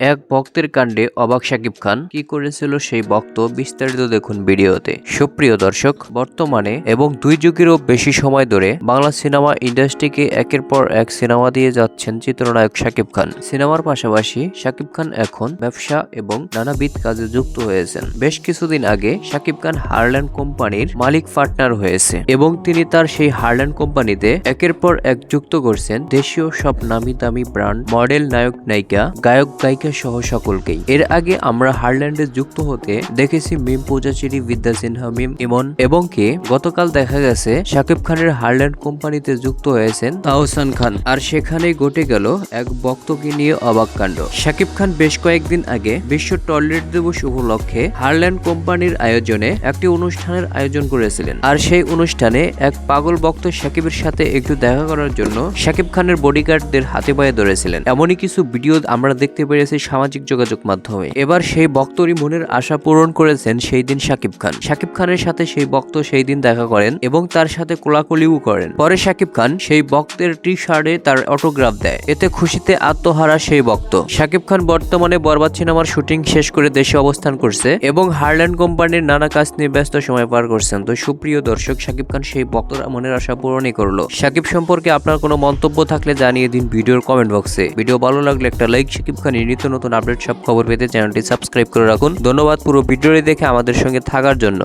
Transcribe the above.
এক ভক্তের কাণ্ডে অবাক শাকিব খান কি করেছিল সেই ভক্ত বিস্তারিত দেখুন ভিডিওতে। সুপ্রিয় দর্শক, বর্তমানে এবং দুই যুগেরও বেশি সময় ধরে বাংলা সিনেমা ইন্ডাস্ট্রিকে একের পর এক সিনেমা দিয়ে যাচ্ছেন চিত্রনায়ক শাকিব খান। সিনেমার পাশাপাশি শাকিব খান এখন ব্যবসা এবং নানাবিধ কাজে যুক্ত হয়েছেন। বেশ কিছুদিন আগে শাকিব খান হারল্যান্ড কোম্পানির মালিক পার্টনার হয়েছে এবং তিনি তার সেই হারল্যান্ড কোম্পানিতে একের পর এক যুক্ত করছেন দেশীয় সব নামি দামি ব্র্যান্ড মডেল নায়ক নায়িকা, গায়ক গায়িকা সহ সকলকেই। এর আগে আমরা হারল্যান্ডে যুক্ত হতে দেখেছি মিম পূজাচিরি বিদ্যা সিনহা মিম, ইমন এবং কি। গতকাল দেখা গেছে শাকিব খানের হারল্যান্ড কোম্পানিতে যুক্ত হয়েছেন তাহসান খান। আর সেখানেই ঘটে গেল এক বক্তকে নিয়ে অবাক কাণ্ড। শাকিব খান বেশ কয়েকদিন আগে বিশ্ব টয়লেট দিবস উপলক্ষে হারল্যান্ড কোম্পানির আয়োজনে একটি অনুষ্ঠানের আয়োজন করেছিলেন। আর সেই অনুষ্ঠানে এক পাগল বক্ত শাকিবের সাথে একটু দেখা করার জন্য শাকিব খানের বডিগার্ডদের হাতে পায়ে ধরেছিলেন। এমনই কিছু ভিডিও আমরা দেখতে পেরেছি সামাজিক যোগাযোগ মাধ্যমে। এবার সেই বক্তরই মনের আশা পূরণ করেছেন সেই দিন শাকিব খান। শাকিব খানের সাথে সেই বক্ত সেই দিন দেখা করেন এবং তার সাথে কোলাকুলিও করেন। পরে শাকিব খান সেই বক্তের টি শার্টে তার অটোগ্রাফ দেয়। এতে খুশিতে আত্মহারা সেই বক্ত শাকিব খান বর্তমানে বরবাদ সিনেমার শুটিং শেষ করে দেশে অবস্থান করছে এবং হারল্যান্ড কোম্পানির নানা কাজ নিয়ে ব্যস্ত সময় পার করছেন। তো সুপ্রিয় দর্শক, শাকিব খান সেই বক্তর মনের আশা পূরণই করল। শাকিব সম্পর্কে আপনার কোনো মন্তব্য থাকলে জানিয়ে দিন ভিডিওর কমেন্ট বক্সে। ভিডিও ভালো লাগলে একটা লাইক, শাকিব খানের নিত্য নতুন আপডেট সব খবর পেতে চ্যানেলটি সাবস্ক্রাইব করে রাখুন। ধন্যবাদ পুরো ভিডিওটি দেখে আমাদের সঙ্গে থাকার জন্য।